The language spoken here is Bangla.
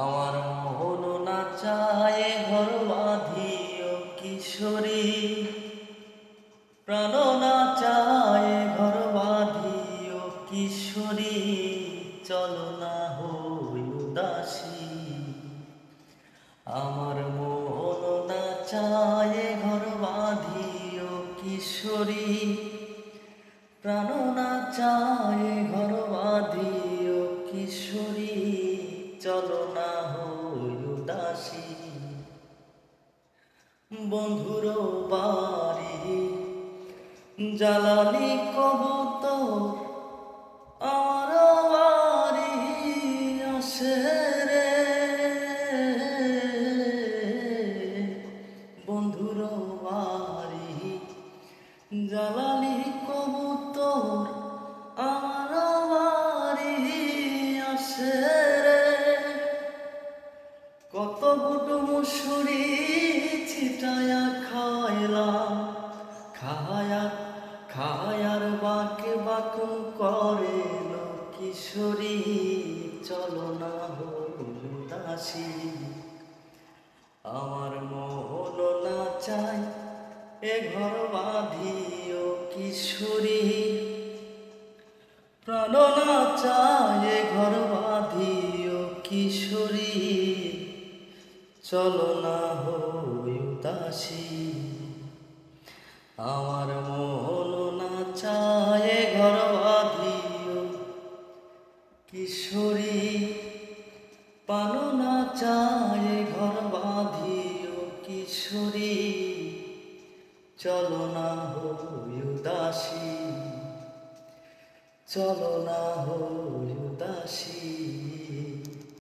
আমার মোহন না চায় ঘর বাঁধিও কিশোরী। প্রাণ না চায় ঘর বাঁধিও কিশোরী। চলো না উদাসী আমার মোহন না চায় ঘর বাঁধিও কিশোরী। প্রাণ না চায় ঘর বন্ধুর বাড়ি। জ্বালানি কবুতর আমার বাড়ি আসে রে। বন্ধুর বাড়ি জ্বালানি খায়া, খায়ার বাকে বাকু করে কিশোরী, চলো না দাসী আমার মোহন না চাই এ ঘর বাঁধিও কিশোরী। প্রাণ না চায় এ ঘর বাঁধিও কিশোরী। চলো না হই এ ঘর বাঁধিও। কিশোরী পানো না চায় ঘর বাঁধিও। কিশোরী চলো না হই উদাসী চলো না হই উদাসী